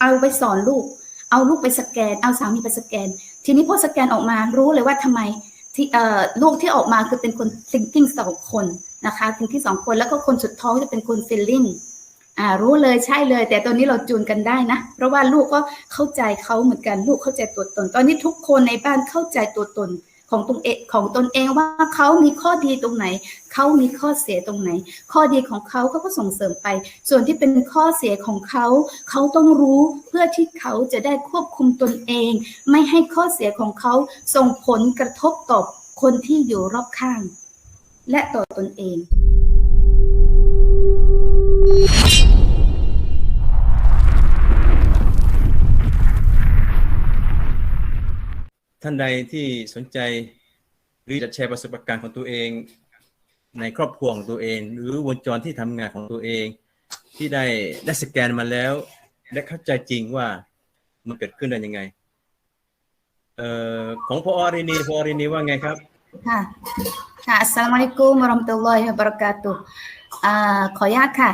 เอาไปสอนลูก เอาลูกไปสแกน เอาสามีไปสแกน ทีนี้พอสแกนออกมารู้เลยว่าทำไมที่เอ่อลูกที่ออกมาคือเป็นคน thinking สองคนนะคะ thinking สองคนแล้วก็คนสุดท้องจะเป็นคน feeling อ่ารู้เลยใช่เลย แต่ตอนนี้เราจูนกันได้นะ เพราะว่าลูกก็เข้าใจเขาเหมือนกันลูกเข้าใจตัวตน ตอนนี้ทุกคนในบ้านเข้าใจตัวตน ของตนเองของตนเองว่าเขามีข้อดีตรงไหน เขามีข้อเสียตรงไหน ข้อดีของเขาเขาก็ส่งเสริมไป ส่วนที่เป็นข้อเสียของเขา เขาต้องรู้เพื่อที่เขาจะได้ควบคุมตนเอง ไม่ให้ข้อเสียของเขาส่งผลกระทบต่อคนที่อยู่รอบข้าง และต่อตนเอง ท่านใดที่สนใจหรือจะแชร์ประสบการณ์ของตัวเอง ในครอบครัวของตัวเอง หรือวงจรที่ทำงานของตัวเอง ที่ได้ได้สแกนมาแล้วและเข้าใจจริงว่ามันเกิดขึ้นได้ยังไงเอ่อของพออรินีพออรินีว่าไงครับค่ะค่ะอัสลามุอะลัยกุมวะเราะมะตุลลอฮิวะบะเราะกาตุอ่าขออนุญาตค่ะ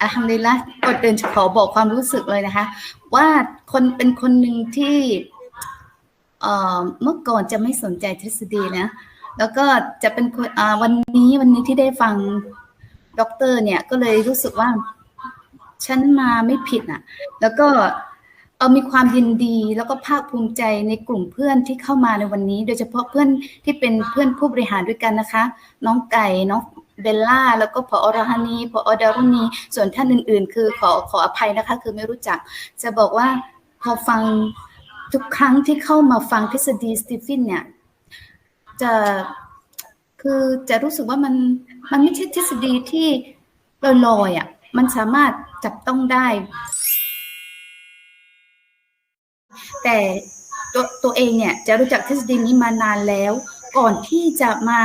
อัลฮัมดุลิลละก่อนอื่นขอบอกความรู้สึกเลยนะคะ ว่าคนเป็นคนหนึ่งที่ เมื่อก่อนจะไม่สนใจทฤษฎีนะ แล้วก็จะเป็นคนวันนี้วันนี้ที่ได้ฟังด็อกเตอร์เนี่ยก็เลยรู้สึกว่า ฉันมาไม่ผิดอะ แล้วก็เออมีความยินดีแล้วก็ภาคภูมิใจในกลุ่มเพื่อนที่เข้ามาในวันนี้ โดยเฉพาะเพื่อนที่เป็นเพื่อนผู้บริหารด้วยกันนะคะ น้องไก่น้องเบลล่า แล้วก็พออรฮานีพออดารุณีส่วนท่านอื่น ๆ คือขอขออภัยนะคะ คือไม่รู้จัก จะบอกว่าพอฟัง ทุกครั้งที่เข้ามาฟังทฤษฎีสตีฟินเนี่ยจะคือจะรู้สึกว่ามันมันไม่ใช่ทฤษฎีที่ลอยๆอะมันสามารถจับต้องได้ แต่ตัวตัวเองเนี่ยจะรู้จักทฤษฎีนี้มานานแล้ว ก่อนที่จะมา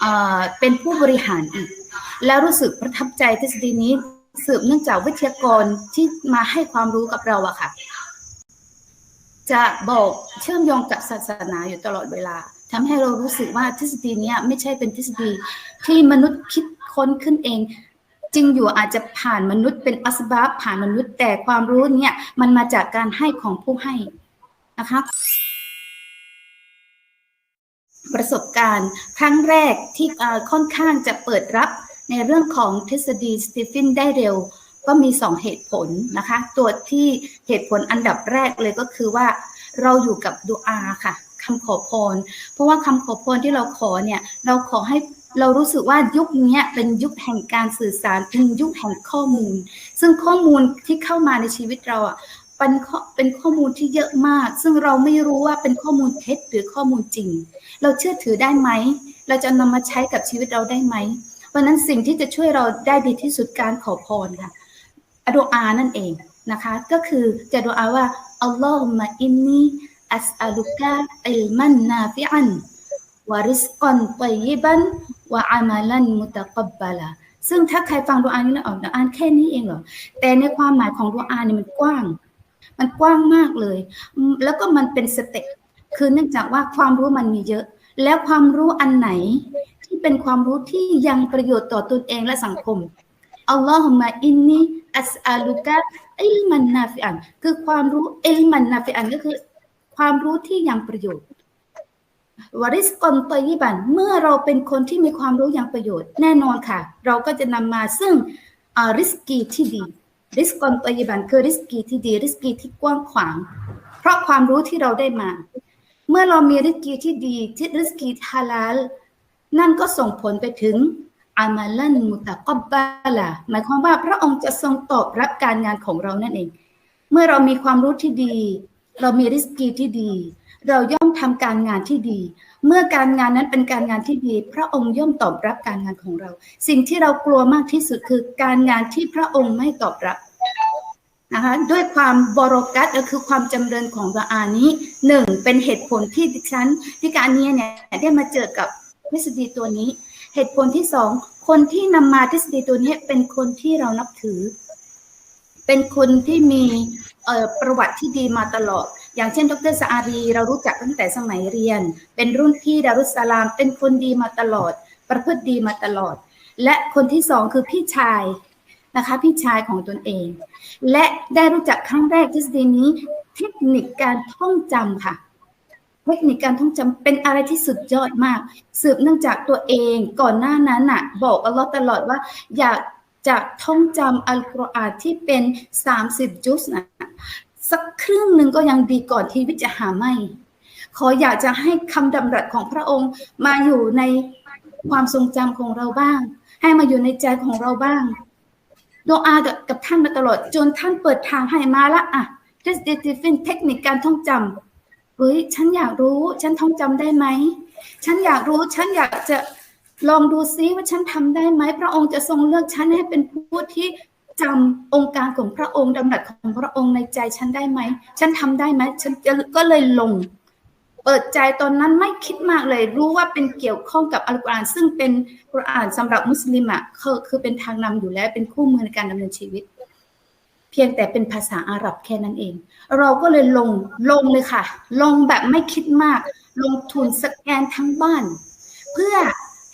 เเป็นผู้บริหารอีก แล้วรู้สึกประทับใจทฤษฎีนี้สืบเนื่องจากวิทยากรที่มาให้ความรู้กับเราอะค่ะ จะบอกเชื่อมโยงกับศาสนาอยู่ตลอดเวลาทำให้เรารู้สึกว่าทฤษฎีนี้ไม่ใช่เป็นทฤษฎีที่มนุษย์คิดค้นขึ้นเองจริงอยู่อาจจะผ่านมนุษย์เป็นอัสบาบผ่านมนุษย์แต่ความรู้เนี่ยมันมาจากการให้ของผู้ให้นะคะประสบการณ์ครั้งแรกที่ค่อนข้างจะเปิดรับในเรื่องของทฤษฎีสตีฟ e นได้เร็ว ก็มีสองเหตุผลนะคะ ตัวที่เหตุผลอันดับแรกเลยก็คือว่าเราอยู่กับดูอาค่ะคำขอพร เพราะว่าคำขอพรที่เราขอเนี่ยเราขอให้เรารู้สึกว่ายุคนี้เป็นยุคแห่งการสื่อสารเป็นยุคแห่งข้อมูล ซึ่งข้อมูลที่เข้ามาในชีวิตเราอะเป็นข้อเป็นข้อมูลที่เยอะมาก ซึ่งเราไม่รู้ว่าเป็นข้อมูลเท็จหรือข้อมูลจริง เราเชื่อถือได้ไหม เราจะนำมาใช้กับชีวิตเราได้ไหมเพราะนั้นสิ่งที่จะช่วยเราได้ดีที่สุดการขอพรค่ะ อดุอานั่นเองนะคะ ก็คือจะดูอาว่าอัลลอฮุมะอินนีอัสอัลุกะอิลมันนาฟิอันวาริสกอนตยิบันวะอามาลันมุตะกับบะลาซึ่งถ้าใครฟังดูอานี้แล้วออกดูอาแค่นี้เองเหรอ แต่ในความหมายของดูอาเนี่ยมันกว้าง มันกว้างมากเลย แล้วก็มันเป็นสเต็ปคือเนื่องจากว่าความรู้มันมีเยอะ แล้วความรู้อันไหนที่เป็นความรู้ที่ยังประโยชน์ต่อตนเองและสังคม อัลลอฮุมะอินนีอัสอาลุกะอิลมันนาฟิอันคือความรู้อิลมันนาฟิอันก็คือ ความรู้ที่ยังประโยชน์วาริสกอนตอยิบันเมื่อเราเป็นคนที่มีความรู้ยังประโยชน์ แน่นอนค่ะ เราก็จะนำมาซึ่งอ่าริสกีที่ดีริสกอนตอยิบันคือริสกีที่ดี ริสกีที่กว้างขวาง เพราะความรู้ที่เราได้มา เมื่อเรามีริสกีที่ดีที่ริสกีฮาลาลนั่นก็ส่งผลไปถึง อามาลันมุตะกบบาลาหมายความว่าพระองค์จะทรงตอบรับการงานของเรานั่นเอง เมื่อเรามีความรู้ที่ดี เรามีริสกีที่ดี เราย่อมทำการงานที่ดี เมื่อการงานนั้นเป็นการงานที่ดี พระองค์ย่อมตอบรับการงานของเรา สิ่งที่เรากลัวมากที่สุดคือการงานที่พระองค์ไม่ตอบรับนะคะด้วยความบรอกัตก็คือความจำเริญของดอานี้หนึ่งเป็นเหตุผลที่ดิฉันที่การนี้เนี่ยได้มาเจอกับทฤษฎีตัวนี้ เหตุผลที่สองคนที่นำมาทฤษฎีตัวนี้เป็นคนที่เรานับถือ เป็นคนที่มีประวัติที่ดีมาตลอด อย่างเช่น ดรสอารี เรารู้จักตั้งแต่สมัยเรียน เป็นรุ่นพี่ดารุสสลาม เป็นคนดีมาตลอด ประพฤติดีมาตลอด และคนที่สองคือพี่ชายนะคะพี่ชายของตนเอง และได้รู้จักครั้งแรกทฤษฎีนี้ เทคนิคการท่องจำค่ะ เทคนิคการท่องจำเป็นอะไรที่สุดยอดมาก สืบเนื่องจากตัวเองก่อนหน้านั้นน่ะ บอกอัลลอฮ์ตลอดว่า อยากจะท่องจำอัลกุรอานที่เป็น 30 จุสนะสักครึ่งหนึ่งก็ยังดีก่อนที่วิจะหาไม่ ขออยากจะให้คำดำรัสของพระองค์มาอยู่ในความทรงจำของเราบ้าง ให้มาอยู่ในใจของเราบ้างโดอากับท่านมาตลอดจนท่านเปิดทางให้มาละอะเทสติฟินเทคนิคการท่องจำ เฮ้ยฉันอยากรู้ ฉันท่องจำได้ไหม ฉันอยากรู้ ฉันอยากจะลองดูซิว่าฉันทำได้ไหม พระองค์จะทรงเลือกฉันให้เป็นผู้ที่จำองค์การของพระองค์ดำรัสของพระองค์ในใจฉันได้ไหม ฉันทำได้ไหม ฉันจะก็เลยลง เปิดใจตอนนั้นไม่คิดมากเลย รู้ว่าเป็นเกี่ยวข้องกับอัลกุรอานซึ่งเป็นกุรอานสำหรับมุสลิมอะคือคือเป็นทางนำอยู่แล้วเป็นคู่มือในการดำเนินชีวิต เพียงแต่เป็นภาษาอาหรับแค่นั้นเอง เราก็เลยลงลงเลยค่ะ ลงแบบไม่คิดมาก ลงทุนสแกนทั้งบ้าน เพื่อ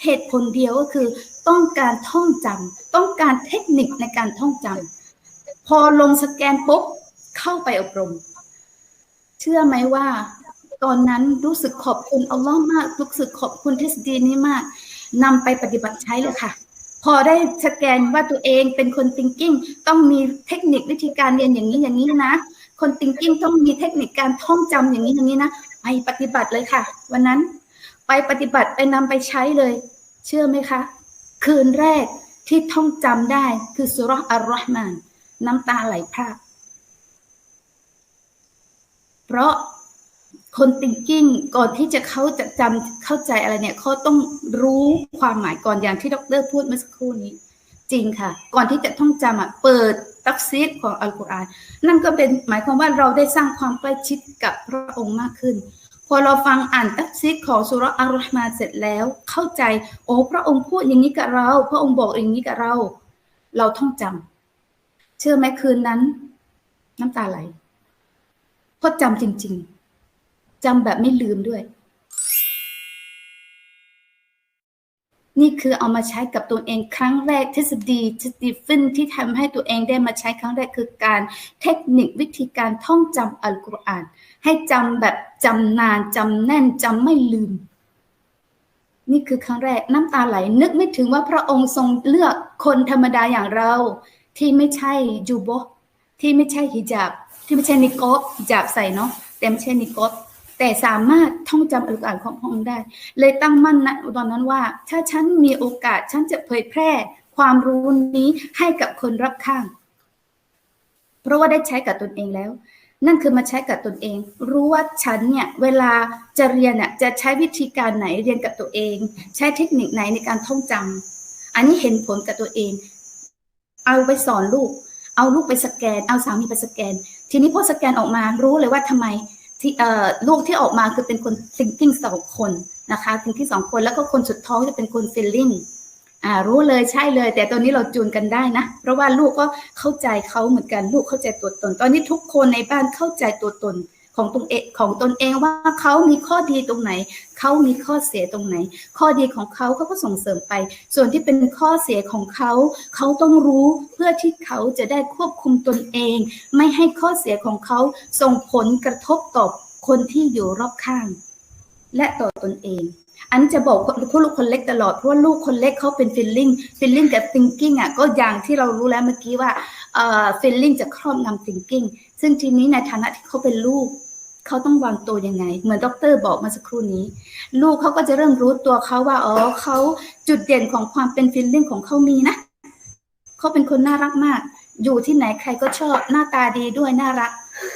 เหตุผลเดียวก็คือ ต้องการท่องจำต้องการเทคนิคในการท่องจำพอลงสแกนปุ๊บเข้าไปอบรม เชื่อไหมว่าตอนนั้นรู้สึกขอบคุณอัลลอฮ์มาก รู้สึกขอบคุณทฤษฎีนี้มากนำไปปฏิบัติใช้เลยค่ะ พอได้สแกนว่าตัวเองเป็นคน thinking ต้องมีเทคนิควิธีการเรียนอย่างนี้อย่างนี้นะ คน thinking ต้องมีเทคนิคการท่องจำอย่างนี้อย่างนี้นะไปปฏิบัติเลยค่ะ วันนั้นไปปฏิบัติไปนำไปใช้เลย เชื่อไหมคะ คืนแรกที่ท่องจำได้คือสุรอัลรอฮ์มาน น้ำตาไหลพรากเพราะ คน thinking ก่อนที่จะเขาจะจำเข้าใจอะไรเนี่ยเขาต้องรู้ความหมายก่อนอย่างที่ดรพูดเมื่อสักครู่นี้ จริงค่ะ ก่อนที่จะท่องจำอะเปิดตัฟซีดของอัลกุรอานนั่นก็เป็นหมายความว่าเราได้สร้างความใกล้ชิดกับพระองค์มากขึ้น พอเราฟังอ่านตัฟซีดของสุรอัลรอฮ์มาเสร็จแล้ว เข้าใจ โอ้พระองค์พูดอย่างนี้กับเรา พระองค์บอกอย่างนี้กับเรา เราท่องจำเชื่อไหมคืนนั้น น้ำตาไหลเพราะจำจริง ๆ จำแบบไม่ลืมด้วย นี่คือเอามาใช้กับตัวเองครั้งแรกทฤษฎีสตีเฟนที่ทำให้ตัวเองได้มาใช้ครั้งแรกคือการเทคนิควิธีการท่องจำอัลกุรอาน ให้จำแบบจำนานจำแน่นจำไม่ลืม นี่คือครั้งแรกน้ำตาไหลนึกไม่ถึงว่าพระองค์ทรงเลือกคนธรรมดาอย่างเรา ที่ไม่ใช่จูโบที่ไม่ใช่ฮิญาบที่ไม่ใช่นิโกบฮิญาบใส่เนาะแต่ไม่ใช่นิโกบ แต่สามารถท่องจำอัลกุรอานของพระองค์ได้ เลยตั้งมั่นนะตอนนั้นว่า ถ้าฉันมีโอกาสฉันจะเผยแพร่ความรู้นี้ให้กับคนรอบข้าง เพราะว่าได้ใช้กับตนเองแล้ว นั่นคือมาใช้กับตนเอง รู้ว่าฉันเนี่ยเวลาจะเรียนน่ะจะใช้วิธีการไหนเรียนกับตัวเอง ใช้เทคนิคไหนในการท่องจำอันนี้เห็นผลกับตัวเอง เอาไปสอนลูก เอาลูกไปสแกน เอาสามีไปสแกน ทีนี้พอสแกนออกมารู้เลยว่าทำไม ที่เอ่อลูกที่ออกมาคือเป็นคน thinking สองคนนะคะ thinking สองคนแล้วก็คนสุดท้องจะเป็นคน feeling อ่ารู้เลยใช่เลย แต่ตอนนี้เราจูนกันได้นะ เพราะว่าลูกก็เข้าใจเขาเหมือนกันลูกเข้าใจตัวตน ตอนนี้ทุกคนในบ้านเข้าใจตัวตน ของตนเองของตนเองว่าเขามีข้อดีตรงไหน เขามีข้อเสียตรงไหน ข้อดีของเขาเขาก็ส่งเสริมไป ส่วนที่เป็นข้อเสียของเขา เขาต้องรู้เพื่อที่เขาจะได้ควบคุมตนเอง ไม่ให้ข้อเสียของเขาส่งผลกระทบต่อคนที่อยู่รอบข้าง และต่อตนเอง อันจะบอกผู้ลูกคนเล็กตลอดเพราะว่าลูกคนเล็กเขาเป็น feeling feeling กับ thinking อะก็อย่างที่เรารู้แล้วเมื่อกี้ว่าเอ่อ feeling จะครอบงำ thinking ซึ่งทีนี้ในฐานะที่เขาเป็นลูก เขาต้องวางตัวยังไง เหมือนด็อกเตอร์บอกมาสักครู่นี้ ลูกเขาก็จะเริ่มรู้ตัวเขาว่าอ๋อเขาจุดเด่นของความเป็น feeling ของเขามีนะเขาเป็นคนน่ารักมาก อยู่ที่ไหนใครก็ชอบหน้าตาดีด้วยน่ารัก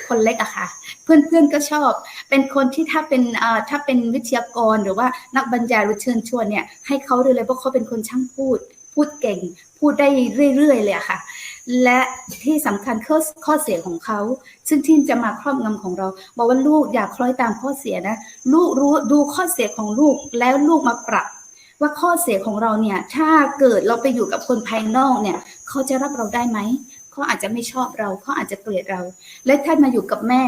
คนเล็กอะค่ะ เพื่อนๆก็ชอบ เป็นคนที่ถ้าเป็นเอ่อถ้าเป็นวิทยากรหรือว่านักบรรยายหรือเชิญชวนเนี่ยให้เขาเลยเพราะเขาเป็นคนช่างพูด พูดเก่ง พูดได้เรื่อยๆเลยอะค่ะ และที่สำคัญข้อข้อเสียของเขา ซึ่งที่จะมาครอบงำของเรา บอกว่าลูกอย่าคล้อยตามข้อเสียนะ ลูกรู้ดูข้อเสียของลูกแล้วลูกมาปรับว่าข้อเสียของเราเนี่ยถ้าเกิดเราไปอยู่กับคนภายนอกเนี่ยเขาจะรับเราได้ไหมเขาอาจจะไม่ชอบเราเขาอาจจะเกลียดเรา และถ้ามาอยู่กับแม่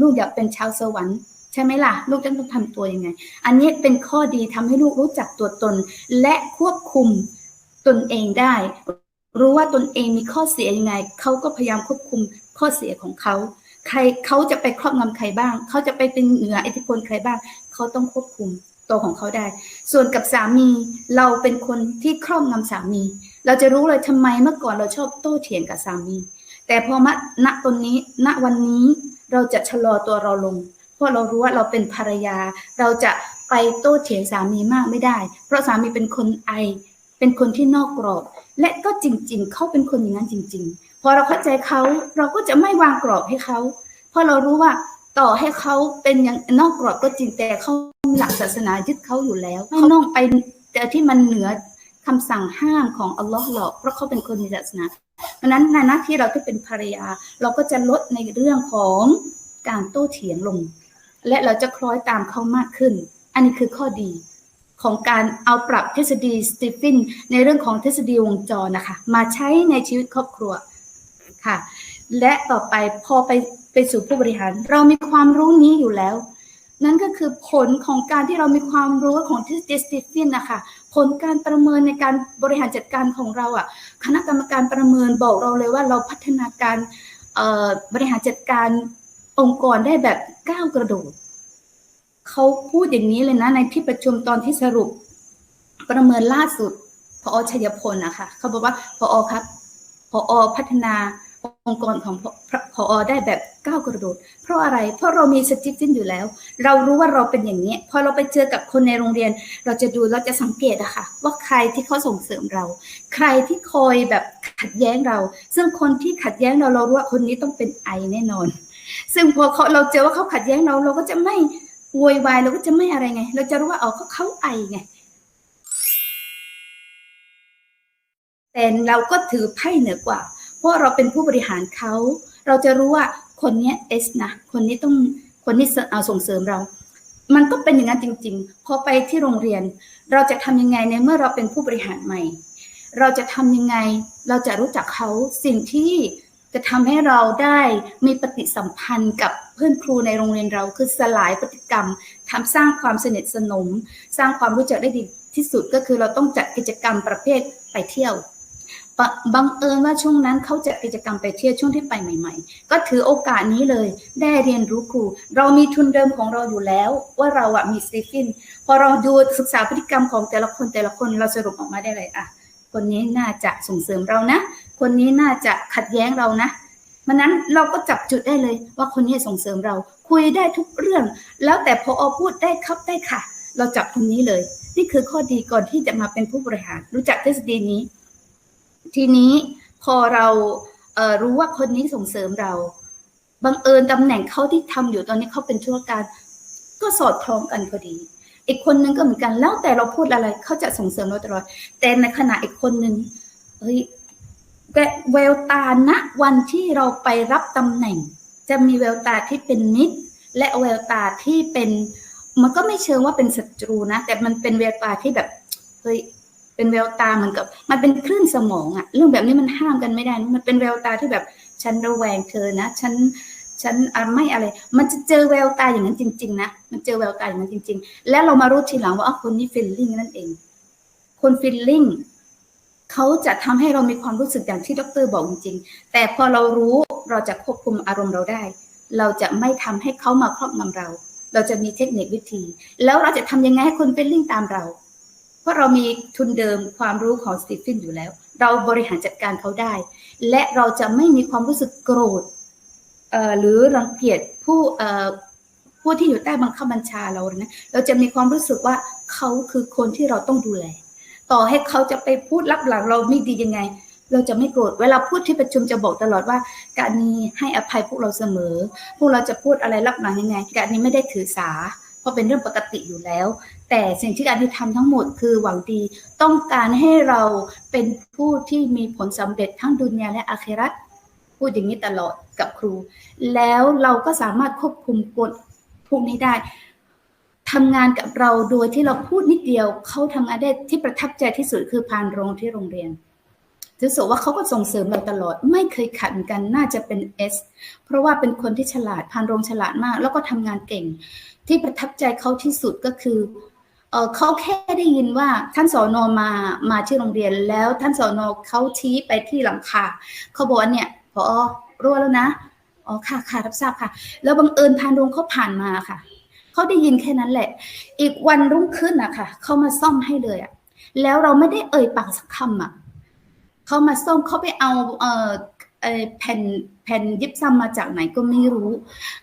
ลูกอยากเป็นชาวสวรรค์ใช่ไหมล่ะ ลูกจะต้องทำตัวยังไง อันนี้เป็นข้อดีทำให้ลูกรู้จักตัวตน และควบคุม ตนเองได้ รู้ว่าตนเองมีข้อเสียยังไงเขาก็พยายามควบคุมข้อเสียของเขาใครเขาจะไปครอบงำใครบ้าง เขาจะไปเป็นเหนืออิทธิพลใครบ้าง เขาต้องควบคุมตัวของเขาได้ ส่วนกับสามีเราเป็นคนที่ครอบงำสามี เราจะรู้เลยทำไมเมื่อก่อนเราชอบโต้เถียงกับสามี แต่พอมาณตนนี้ ณวันนี้เราจะชะลอตัวเราลง เพราะเรารู้ว่าเราเป็นภรรยา เราจะไปโต้เถียงสามีมากไม่ได้ เพราะสามีเป็นคนไอ เป็นคนที่นอกกรอบ และก็จริง ๆ เขาเป็นคนอย่างนั้นจริง ๆ พอเราเข้าใจเขาเราก็จะไม่วางกรอบให้เขา เพราะเรารู้ว่าต่อให้เขาเป็นอย่างนอกกรอบก็จริงแต่เขามีหลักศาสนายึดเขาอยู่แล้วไม่น้องไปแต่ที่มันเหนือคำสั่งห้ามของอัลลอฮ์หรอกเพราะเขาเป็นคนมีศาสนาเพราะฉะนั้นในหน้าที่เราที่เป็นภรรยา เราก็จะลดในเรื่องของการโต้เถียงลง และเราจะคล้อยตามเขามากขึ้น อันนี้คือข้อดี ของการเอาปรับทฤษฎีสตีฟินในเรื่องของทฤษฎีวงจรนะคะ มาใช้ในชีวิตครอบครัวค่ะ และต่อไปพอไปไปสู่ผู้บริหาร เรามีความรู้นี้อยู่แล้ว นั่นก็คือผลของการที่เรามีความรู้ของทฤษฎีสตีฟินนะคะผลการประเมินในการบริหารจัดการของเราอะ คณะกรรมการประเมินบอกเราเลยว่าเราพัฒนาการบริหารจัดการองค์กรได้แบบก้าวกระโดด เขาพูดอย่างนี้เลยนะในที่ประชุมตอนที่สรุป ประเมินล่าสุดพอชัยพลนะคะเขาบอกว่าพอครับพอพัฒนาองค์กรของพอได้แบบก้าวกระโดด เพราะอะไร เพราะเรามีสจิฟินอยู่แล้ว เรารู้ว่าเราเป็นอย่างนี้ พอเราไปเจอกับคนในโรงเรียน เราจะดูเราจะสังเกตอะค่ะ ว่าใครที่เขาส่งเสริมเรา ใครที่คอยแบบขัดแย้งเรา ซึ่งคนที่ขัดแย้งเราเรารู้ว่าคนนี้ต้องเป็นไอแน่นอน ซึ่งพอเขาเราเจอว่าเขาขัดแย้งเราเราก็จะไม่ โวยวายเราก็จะไม่อะไรไง เราจะรู้ว่าอ๋อเขาเขาไอไง แต่เราก็ถือไพ่เหนือกว่า เพราะเราเป็นผู้บริหารเขา เราจะรู้ว่าคนนี้เอสนะ คนนี้ต้อง คนนี้เอาส่งเสริมเรา มันก็เป็นอย่างนั้นจริง ๆ พอไปที่โรงเรียน เราจะทำยังไงในเมื่อเราเป็นผู้บริหารใหม่ เราจะทำยังไง เราจะรู้จักเขาสิ่งที่ จะทำให้เราได้มีปฏิสัมพันธ์กับเพื่อนครูในโรงเรียนเราคือสลายพฤติกรรมทำสร้างความสนิทสนม สร้างความรู้จักได้ดีที่สุดก็คือเราต้องจัดกิจกรรมประเภทไปเที่ยวบังเอิญว่าช่วงนั้นเขาจัดกิจกรรมไปเที่ยวช่วงที่ไปใหม่ๆ ก็ถือโอกาสนี้เลยได้เรียนรู้ครู เรามีทุนเดิมของเราอยู่แล้ว ว่าเราอะมีสตีฟินพอเราดูศึกษาพฤติกรรมของแต่ละคนแต่ละคนเราสรุปออกมาได้เลยอะคนนี้น่าจะส่งเสริมเรานะ คนนี้น่าจะขัดแย้งเรานะมันนั้นเราก็จับจุดได้เลยว่าคนนี้ส่งเสริมเรา คุยได้ทุกเรื่อง แล้วแต่พออพูดได้ครับได้ค่ะ เราจับคนนี้เลย นี่คือข้อดีก่อนที่จะมาเป็นผู้บริหาร รู้จักทฤษฎีนี้ ทีนี้พอเราเรู้ว่าคนนี้ส่งเสริมเราบังเอิญตำแหน่งเขาที่ทำอยู่ตอนนี้เขาเป็นธุรการก็สอดคล้องกันพอดีอีกคนนึงก็เหมือนกันแล้วแต่เราพูดอะไรเขาจะส่งเสริมเราตลอดแต่ในขณะอีกคนนึงเฮ้ย แววตาณวันที่เราไปรับตำแหน่ง จะมีแววตาที่เป็นมิตร และแววตาที่เป็นมันก็ไม่เชิงว่าเป็นศัตรูนะ แต่มันเป็นแววตาที่แบบเฮ้ยเป็นแววตาเหมือนกับ มันเป็นคลื่นสมองอะเรื่องแบบนี้มันห้ามกันไม่ได้มันเป็นแววตาที่แบบฉันระแวงเธอนะฉันฉันไม่อะไร มันจะเจอแววตาอย่างนั้นจริง ๆ นะ มันเจอแววตาอย่างนั้นจริง ๆ แล้วเรามารู้ทีหลังว่าอ๋อคนนี้ฟิลลิ่งนั่นเอง คนฟิลลิ่ง เขาจะทำให้เรามีความรู้สึกอย่างที่ดรบอกจริงๆ แต่พอเรารู้เราจะควบคุมอารมณ์เราได้ เราจะไม่ทำให้เขามาครอบงำเรา เราจะมีเทคนิควิธี แล้วเราจะทำยังไงให้คนเป็นลิงตามเรา เพราะเรามีทุนเดิมความรู้ของสตีฟินอยู่แล้ว เราบริหารจัดการเขาได้ และเราจะไม่มีความรู้สึกโกรธหรือรังเกียจผู้ผู้ที่อยู่ใต้บังคับบัญชาเรานะ เราจะมีความรู้สึกว่าเขาคือคนที่เราต้องดูแล ต่อให้เขาจะไปพูดรับหลังเราไม่ดียังไง เราจะไม่โกรธเวลาพูดที่ประชุมจะบอกตลอดว่า การนี้ให้อภัยพวกเราเสมอ พวกเราจะพูดอะไรรับหลังยังไง การนี้ไม่ได้ถือสาเพราะเป็นเรื่องปกติอยู่แล้ว แต่สิ่งที่การที่ทำทั้งหมดคือหวังดี ต้องการให้เราเป็นผู้ที่มีผลสำเร็จทั้งดุนยาและอาครัตพูดอย่างนี้ตลอดกับครู แล้วเราก็สามารถควบคุมกฎพวกนี้ได้ ทำงานกับเราโดยที่เราพูดนิดเดียวเขาทำงานได้ที่ประทับใจที่สุดคือพานโรงที่โรงเรียนรู้สึกว่าเขาก็ส่งเสริมเราตลอด ไม่เคยขัดกันน่าจะเป็นเอสเพราะว่าเป็นคนที่ฉลาดพานโรงฉลาดมาก แล้วก็ทำงานเก่ง ที่ประทับใจเขาที่สุดก็คือเออเขาแค่ได้ยินว่าท่านสอนอมามาที่โรงเรียนแล้วท่านสอนอเขาชี้ไปที่หลังคาเขาบอกว่าเนี่ยพอรั่วแล้วนะอ๋อค่ะค่ะรับทราบค่ะ แล้วบังเอิญพานโรงเขาผ่านมาค่ะ เขาได้ยินแค่นั้นแหละ อีกวันรุ่งขึ้นอะค่ะเขามาซ่อมให้เลยอะแล้วเราไม่ได้เอ่ยปากสักคำอะเขามาซ่อมเขาไปเอาเออแผ่นแผ่นยิบซ้ำมาจากไหนก็ไม่รู้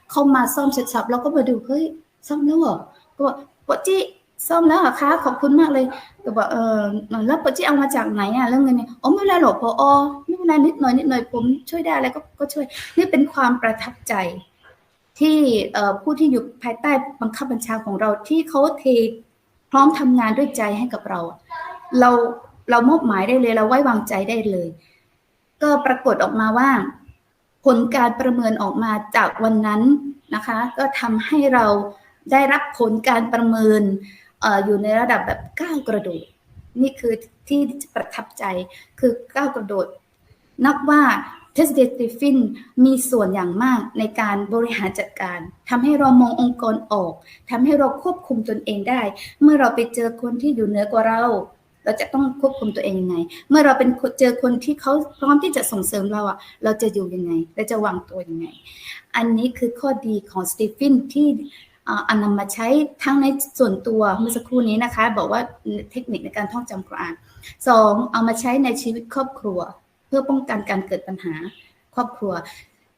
เขามาซ่อมเสร็จสับแล้วก็มาดูเฮ้ยซ่อมแล้วเหรอก็บอกปจิซ่อมแล้วเหรอคะขอบคุณมากเลยก็บอกเออแล้วปจิเอามาจากไหนอะเรื่องเงินเนี่ยอ๋อไม่เป็นไรหรอกพอไม่เป็นไรนิดหน่อยนิดหน่อยผมช่วยได้อะไรก็ก็ช่วย นี่เป็นความประทับใจ ที่ผู้ที่อยู่ภายใต้บังคับบัญชาของเราที่เขาเทพร้อมทำงานด้วยใจให้กับเรา เราเรามอบหมายได้เลยเราไว้วางใจได้เลย ก็ปรากฏออกมาว่า ผลการประเมินออกมาจากวันนั้นนะคะ ก็ทำให้เราได้รับผลการประเมินออยู่ในระดับแบบก้าวกระโดด นี่คือที่ประทับใจคือก้าวกระโดด นับว่า ทสเดติฟินมีส่วนอย่างมากในการบริหารจัดการทำให้เรามององค์กรออกทำให้เราควบคุมตนเองได้ เมื่อเราไปเจอคนที่อยู่เหนือกว่าเรา เราจะต้องควบคุมตัวเองยังไง เมื่อเราเป็นเจอคนที่เขาพร้อมที่จะส่งเสริมเราอะเราจะอยู่ยังไงเราจะวางตัวยังไง อันนี้คือข้อดีของสเตฟินที่อ่าอันนำมาใช้ทั้งในส่วนตัวเมื่อสักครู่นี้นะคะ บอกว่าเทคนิคในการท่องจำกุรอานสองเอามาใช้ในชีวิตครอบครัว เพื่อป้องกันการเกิดปัญหาครอบครัว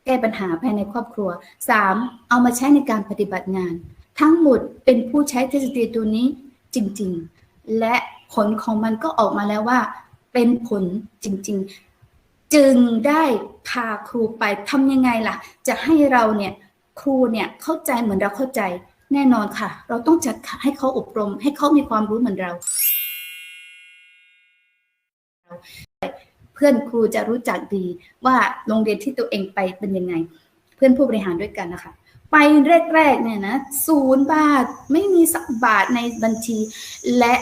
แก้ปัญหาภายในครอบครัว 3. เอามาใช้ในการปฏิบัติงาน ทั้งหมดเป็นผู้ใช้ทฤษฎีตัวนี้จริงๆ และผลของมันก็ออกมาแล้วว่า เป็นผลจริงๆ จึงได้พาครูไปทำยังไงล่ะ จะให้เราเนี่ยครูเนี่ยเข้าใจเหมือนเราเข้าใจแน่นอนค่ะ เราต้องจัดให้เขาอบรม ให้เขามีความรู้เหมือนเรา พื่อนครูจะรู้จักดีว่าโรงเรียนที่ตัวเองไปเป็นยังไง เพื่อนผู้บริหารด้วยกันนะคะ ไปแรกๆเนี่ยนะศูนย์บาทไม่มีสักบาทในบัญชี และ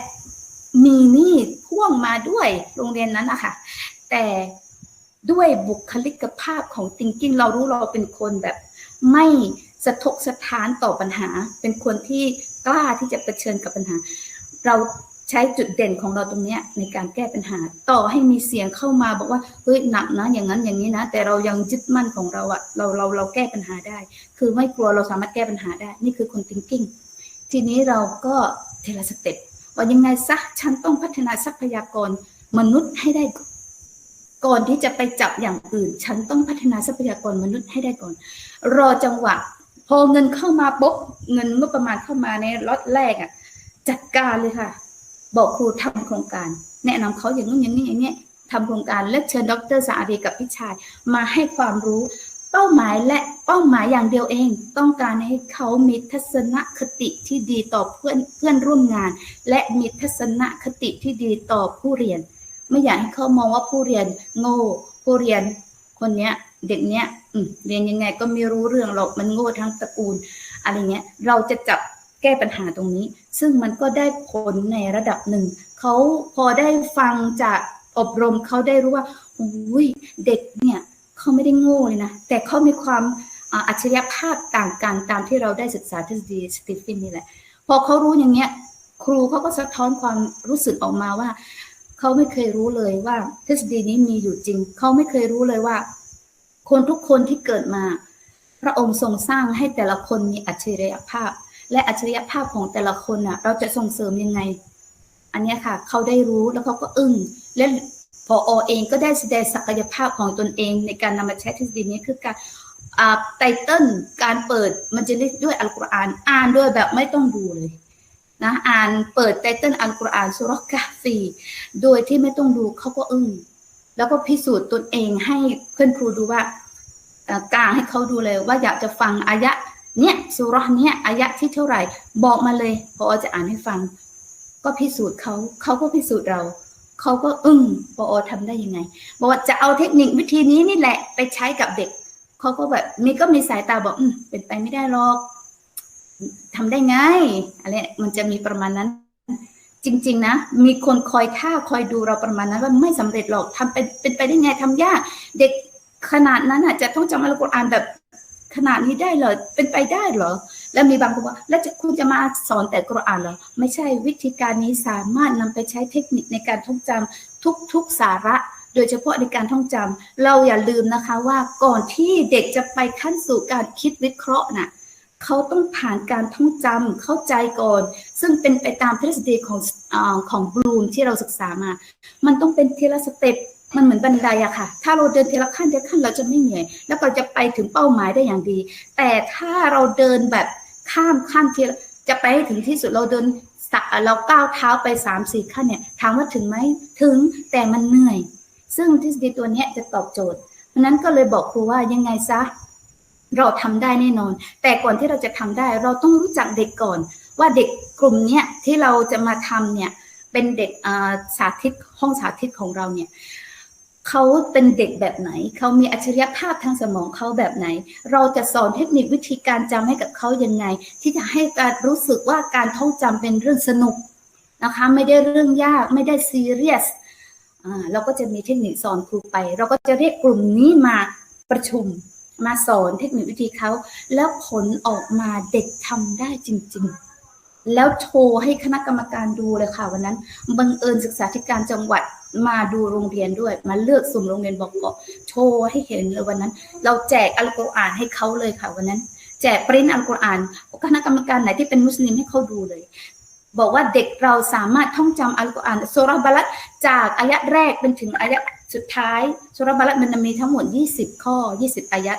มีหนี้พ่วงมาด้วยโรงเรียนนั้นนะคะแต่ด้วยบุคลิกภาพของ thinking เรารู้เราเป็นคนแบบ ไม่สะทกสะท้านต่อปัญหา เป็นคนที่กล้าที่จะเผชิญกับปัญหา เรา ใช้จุดเด่นของเราตรงนี้ในการแก้ปัญหา ต่อให้มีเสียงเข้ามาบอกว่าเฮ้ยหนักนะ อย่างนั้นอย่างนี้นะ แต่เรายังยึดมั่นของเราอะเราเราเราแก้ปัญหาได้ คือไม่กลัวเราสามารถแก้ปัญหาได้ นี่คือคน thinking ทีนี้เราก็เทละสเต็ปว่ายังไงซะฉันต้องพัฒนาทรัพยากรมนุษย์ให้ได้ ก่อนที่จะไปจับอย่างอื่น ฉันต้องพัฒนาทรัพยากรมนุษย์ให้ได้ก่อน รอจังหวะ พอเงินเข้ามาปุ๊บเงินเมื่อประมาณเข้ามาในล็อตแรกอะจัดการเลยค่ะ บอกครูทำโครงการ แนะนำเขาอย่างนู้นอย่างนี้อย่างนี้ทำโครงการและเชิญดรสารีกับพี่ชายมาให้ความรู้เป้าหมายและเป้าหมายอย่างเดียวเอง ต้องการให้เขามีทัศนคติที่ดีต่อเพื่อนเพื่อนร่วมงาน และมีทัศนคติที่ดีต่อผู้เรียน ไม่อยากให้เขามองว่าผู้เรียนโง่ผู้เรียนคนเนี้ยเด็กเนี้ยอืมเรียนยังไงก็ไม่รู้เรื่องหรอกมันโง่ทั้งตระกูลอะไรเงี้ยเราจะจับ แก้ปัญหาตรงนี้ ซึ่งมันก็ได้ผลในระดับหนึ่ง เขาพอได้ฟังจากอบรมเขาได้รู้ว่าอุ้ยเด็กเนี่ยเขาไม่ได้โง่เลยนะ แต่เขามีความอัจฉริยภาพต่างกันตามที่เราได้ศึกษาทฤษฎีสตีฟินนี่แหละ พอเขารู้อย่างเงี้ย ครูเขาก็สะท้อนความรู้สึกออกมาว่า เขาไม่เคยรู้เลยว่าทฤษฎีนี้มีอยู่จริง เขาไม่เคยรู้เลยว่า คนทุกคนที่เกิดมา พระองค์ทรงสร้างให้แต่ละคนมีอัจฉริยภาพ และอัจฉริยภาพของแต่ละคนน่ะ เราจะส่งเสริมยังไง อันนี้ค่ะ เขาได้รู้แล้วเขาก็อึ้งและพออเองก็ได้แสดงศักยภาพของตนเองในการนำมาใช้ทฤษฎีนี้คือการไตเติ้ลการเปิดมันจะเรียกด้วยอัลกุรอานอ่านด้วยแบบไม่ต้องดูเลยนะอ่านเปิดไตเติ้ลอัลกุรอานสุรกะฟีโดยที่ไม่ต้องดูเขาก็อึ้งแล้วก็พิสูจน์ตนเองให้เพื่อนครูดูว่ากลางให้เขาดูเลยว่าอยากจะฟังอายะ เนี่ยสุรห์เนี่ยอายะที่เท่าไหร่ บอกมาเลยพอจะอ่านให้ฟัง ก็พิสูจน์เขาเขาก็พิสูจน์เราเขาก็อึ้งปอทำได้ยังไง บอกว่าจะเอาเทคนิควิธีนี้นี่แหละไปใช้กับเด็กเขาก็แบบมีก็มีสายตาบอกอืมเป็นไปไม่ได้หรอกทำได้ไงอะไรมันจะมีประมาณนั้น จริง ๆ นะ มีคนคอยท่าคอยดูเราประมาณนั้นว่าไม่สำเร็จหรอกทำเป็นเป็นไปได้ไงทำยาก เด็กขนาดนั้นอะจะต้องจำอัลกุรอานแบบ ขนาดนี้ได้เหรอเป็นไปได้เหรอ แล้วมีบางคนว่าแล้วคุณจะมาสอนแต่กรอานเหรอ ไม่ใช่วิธีการนี้สามารถนำไปใช้เทคนิคในการท่องจำทุกๆสาระโดยเฉพาะในการท่องจำเราอย่าลืมนะคะว่าก่อนที่เด็กจะไปขั้นสู่การคิดวิเคราะห์น่ะเขาต้องผ่านการท่องจำเข้าใจก่อน ซึ่งเป็นไปตามทฤษฎีของอของบลูมที่เราศึกษามา มันต้องเป็นทีละสเต็ป มันเหมือนบันไดอะค่ะ ถ้าเราเดินทีละขั้นทีละขั้นเราจะไม่เหนื่อย แล้วเราจะไปถึงเป้าหมายได้อย่างดี แต่ถ้าเราเดินแบบข้ามขั้นทีจะไปให้ถึงที่สุดเราเดินเราก้าวเท้าไป3ามสี่ขั้นเนี่ยถามว่าถึงไหมถึงแต่มันเหนื่อย ซึ่งทฤษฎีตัวนี้จะตอบโจทย์เพราะนั้นก็เลยบอกครูว่ายังไงซะเราทำได้แน่นอน แต่ก่อนที่เราจะทำได้ เราต้องรู้จักเด็กก่อน ว่าเด็กกลุ่มเนี้ยที่เราจะมาทำเนี่ยเป็นเด็กสาธิตห้องสาธิตของเราเนี่ย เขาเป็นเด็กแบบไหน เขามีอัจฉริยภาพทางสมองเขาแบบไหน เราจะสอนเทคนิควิธีการจำให้กับเขายังไง ที่จะให้การรู้สึกว่าการท่องจำเป็นเรื่องสนุกนะคะ ไม่ได้เรื่องยากไม่ได้ซีเรียสอ่าเราก็จะมีเทคนิคสอนครูไป เราก็จะเรียกกลุ่มนี้มาประชุมมาสอนเทคนิควิธีเขา แล้วผลออกมาเด็กทำได้จริง ๆ แล้วโชว์ให้คณะกรรมการดูเลยค่ะ วันนั้นบังเอิญศึกษาธิการจังหวัดมาดูโรงเรียนด้วย มาเลือกสุ่มโรงเรียนบอกกาะโชว์ให้เห็นเลยวันนั้น เราแจกอัลกุรอานให้เขาเลยค่ะวันนั้น แจกปริ้นอัลกุรอานคณะกรรมการไหนที่เป็นมุสลิมให้เขาดูเลย บอกว่าเด็กเราสามารถท่องจำอัลกุรอานสุรบาลัดจากอายะแรกเป็นถึงอายะสุดท้ายสุรบาลัดมันมีทั้งหมด 20 ข้อ 20 อายะ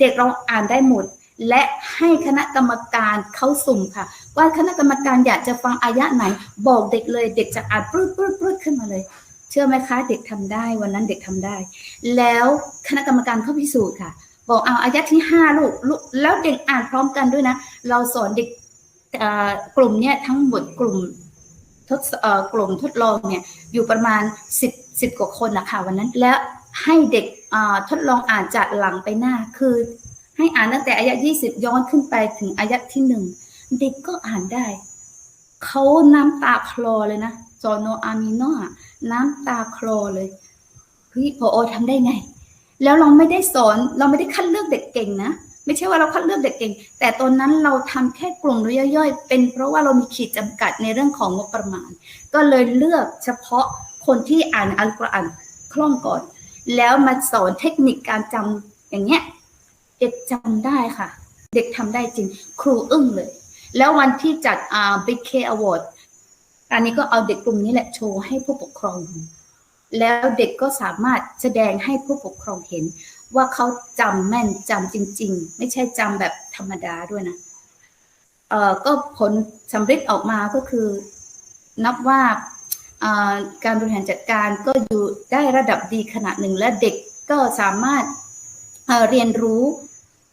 เด็กเราอ่านได้หมดและให้คณะกรรมการเขาสุ่มค่ะ ว่าคณะกรรมการอยากจะฟังอายะไหน บอกเด็กเลย เด็กจะอ่านปรื้ดปรื้ดปรื้ดขึ้นมาเลย เชื่อไหมคะ เด็กทำได้วันนั้นเด็กทำได้ แล้วคณะกรรมการเขาพิสูจน์ค่ะ บอกเอาอายะที่ห้าลูกลูกแล้วเด็กอ่านพร้อมกันด้วยนะ เราสอนเด็กกลุ่มเนี้ยทั้งหมดกลุ่มทดกลุ่มทดลองเนี่ยอยู่ประมาณสิบสิบกว่าคนนะคะวันนั้นแล้วให้เด็กทดลองอ่านจากหลังไปหน้าคือ ให้อ่านตั้งแต่อายะยี่สิบย้อนขึ้นไปถึงอายะที่หนึ่ง เด็กก็อ่านได้ เขาน้ำตาคลอเลยนะจอโนอามิโนะน้ำตาคลอเลยเฮ้ยพอทำได้ไง แล้วเราไม่ได้สอนเราไม่ได้คัดเลือกเด็กเก่งนะไม่ใช่ว่าเราคัดเลือกเด็กเก่ง แต่ตอนนั้นเราทำแค่กลุ่มย่อยๆ เป็นเพราะว่าเรามีขีดจำกัดในเรื่องของงบประมาณ ก็เลยเลือกเฉพาะคนที่อ่านอัลกุรอานคล่องก่อน แล้วมาสอนเทคนิคการจำอย่างเงี้ย เด็กจำได้ค่ะ เด็กทำได้จริง ครูอึ้งเลย แล้ววันที่จัดอ่า Big K Award อันนี้ก็เอาเด็กกลุ่มนี้แหละโชว์ให้ผู้ปกครองดูแล้วเด็กก็สามารถแสดงให้ผู้ปกครองเห็น ว่าเขาจำแม่นจำจริง ๆ ไม่ใช่จำแบบธรรมดาด้วยนะเอ่อก็ผลสำเร็จออกมาก็คือ นับว่าการบริหารจัดการก็อยู่ได้ระดับดีขนาดหนึ่ง และเด็กก็สามารถเเรียนรู้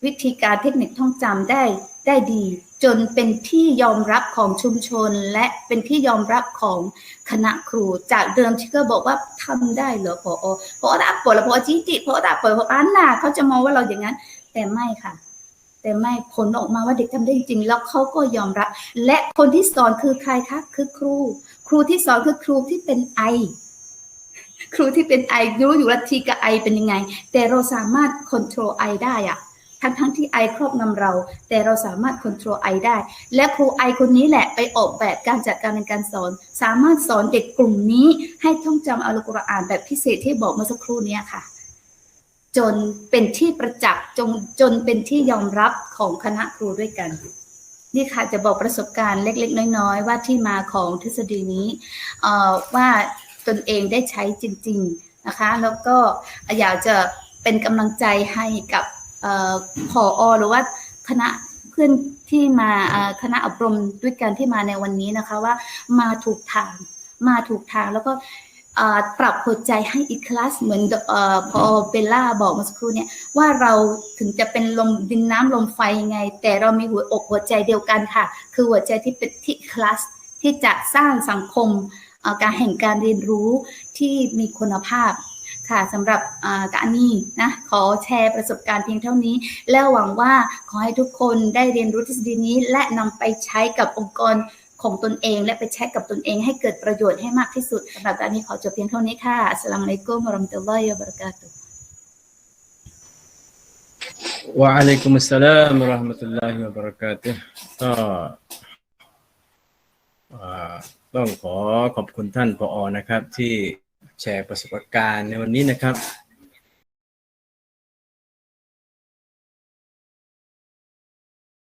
วิธีการเทคนิคท่องจำได้ได้ดี จนเป็นที่ยอมรับของชุมชนและเป็นที่ยอมรับของคณะครูจากเดิมที่ก็บอกว่าทำได้เหรอพอพอตาปวดแล้วพอจีจิพอตาปวดพออันน่ะเขาจะมองว่าเราอย่างนั้น แต่ไม่ค่ะ แต่ไม่ผลออกมาว่าเด็กทำได้จริงแล้วเขาก็ยอมรับ และคนที่สอนคือใครคะคือครู ครูที่สอนคือครูที่เป็นไอครูที่เป็นไอรู้อยู่ว่าทีกับไอเป็นยังไง แต่เราสามารถควบคุมไอได้อะ ทั้งทั้งที่ไอครอบงำเรา แต่เราสามารถควบคุมไอได้ และครูไอคนนี้แหละไปออกแบบการจัดการในการสอน สามารถสอนเด็กกลุ่มนี้ ให้ท่องจำอัลกุรอานแบบพิเศษที่บอกเมื่อสักครู่นี้ค่ะ จนเป็นที่ประจักษ์จงจนเป็นที่ยอมรับของคณะครูด้วยกันนี่ค่ะจะบอกประสบการณ์เล็ก ๆ น้อย ๆ ว่าที่มาของทฤษฎีนี้ว่าตนเองได้ใช้จริง ๆ นะคะ แล้วก็อยากจะเป็นกำลังใจให้กับ ผออหรือว่าคณะเพื่อนที่มาคณะอบรมด้วยกันที่มาในวันนี้นะคะว่ามาถูกทางมาถูกทางแล้วก็ปรับหัวใจให้อีกคลาสเหมือนอพอเบลล่าบอกเมื่อสักครู่เนี่ยว่าเราถึงจะเป็นลมดินน้ำลมไฟยังไง แต่เรามีหัวอกหัวใจเดียวกันค่ะ คือหัวใจที่เป็นที่คลาสที่จะสร้างสังคมการแห่งการเรียนรู้ที่มีคุณภาพ ค่ะสำหรับการนี้นะขอแชร์ประสบการณ์เพียงเท่านี้ และหวังว่าขอให้ทุกคนได้เรียนรู้ทฤษฎีนี้ และนำไปใช้กับองค์กรของตนเอง และไปใช้กับตนเองให้เกิดประโยชน์ให้มากที่สุดสำหรับการนี้ขอจบเพียงเท่านี้ค่ะสลามุอะลัยกุมวรอมะตุลลอฮิวะบรากาตุวะอะลัยกุมุสสลามวะเราะห์มะตุลลอฮิวบะรากาตุก็ต้องขอขอบคุณท่านผอนะครับที่ แชร์ประสบการณ์ในวันนี้นะครับ